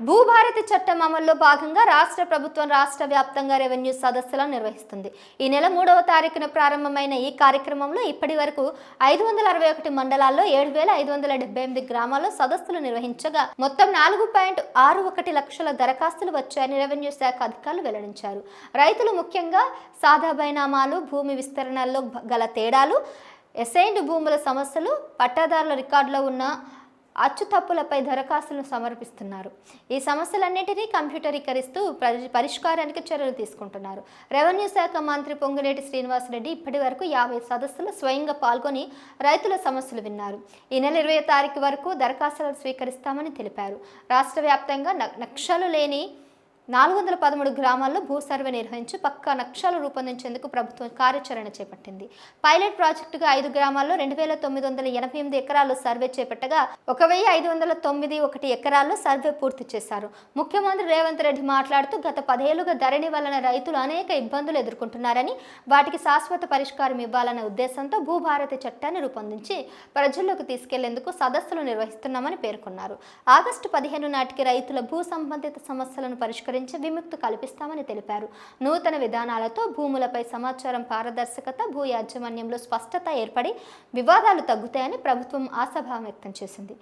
భూభారతి చట్టం అమల్లో భాగంగా రాష్ట్ర ప్రభుత్వం రాష్ట్ర వ్యాప్తంగా రెవెన్యూ సదస్సులను నిర్వహిస్తుంది. ఈ నెల మూడవ తారీఖున ప్రారంభమైన ఈ కార్యక్రమంలో ఇప్పటి వరకు ఐదు వందల అరవై ఒకటి మండలాల్లో ఏడు వేల ఐదు వందల డెబ్బై ఎనిమిది గ్రామాల్లో సదస్సులు నిర్వహించగా మొత్తం నాలుగు పాయింట్ ఆరు ఒకటి లక్షల దరఖాస్తులు వచ్చాయని రెవెన్యూ శాఖ అధికారులు వెల్లడించారు. రైతులు ముఖ్యంగా సాదా బైనామాలు భూమి విస్తరణల్లో గల తేడాలు ఎసైన్డ్ భూముల సమస్యలు పట్టాదారుల రికార్డులో ఉన్న అచ్చు తప్పులపై దరఖాస్తులను సమర్పిస్తున్నారు. ఈ సమస్యలన్నింటినీ కంప్యూటరీకరిస్తూ పరిష్కారానికి చర్యలు తీసుకుంటున్నారు. రెవెన్యూ శాఖ మంత్రి పొంగులేటి శ్రీనివాసరెడ్డి ఇప్పటి వరకు యాభై సదస్సులు స్వయంగా పాల్గొని రైతుల సమస్యలు విన్నారు. ఈ నెల ఇరవై తారీఖు వరకు దరఖాస్తులు స్వీకరిస్తామని తెలిపారు. రాష్ట్ర వ్యాప్తంగా నక్షలు లేని నాలుగు వందల పదమూడు గ్రామాల్లో భూ సర్వే నిర్వహించి పక్కా నక్షలు రూపొందించేందుకు ప్రభుత్వం కార్యాచరణ చేపట్టింది. పైలట్ ప్రాజెక్టుగా ఐదు గ్రామాల్లో రెండు వేల తొమ్మిది వందల ఎనభై ఎనిమిది ఎకరాల్లో సర్వే చేపట్టగా ఒక వెయ్యి ఐదు వందల తొమ్మిది ఒకటి ఎకరాల్లో సర్వే పూర్తి చేశారు. ముఖ్యమంత్రి రేవంత్ రెడ్డి మాట్లాడుతూ గత పదేళ్ళుగా ధరణి వలన రైతులు అనేక ఇబ్బందులు ఎదుర్కొంటున్నారని వాటికి శాశ్వత పరిష్కారం ఇవ్వాలనే ఉద్దేశంతో భూభారతి చట్టాన్ని రూపొందించి ప్రజల్లోకి తీసుకెళ్ళేందుకు సదస్సులు నిర్వహిస్తున్నామని పేర్కొన్నారు. ఆగస్టు పదిహేను నాటికి రైతుల భూ సంబంధిత సమస్యలను పరిష్కరించి విముక్తి కల్పిస్తామని తెలిపారు. నూతన విధానాలతో భూములపై సమాచారం పారదర్శకత భూ యాజమాన్యంలో స్పష్టత ఏర్పడి వివాదాలు తగ్గుతాయని ప్రభుత్వం ఆశాభావం వ్యక్తం చేసింది.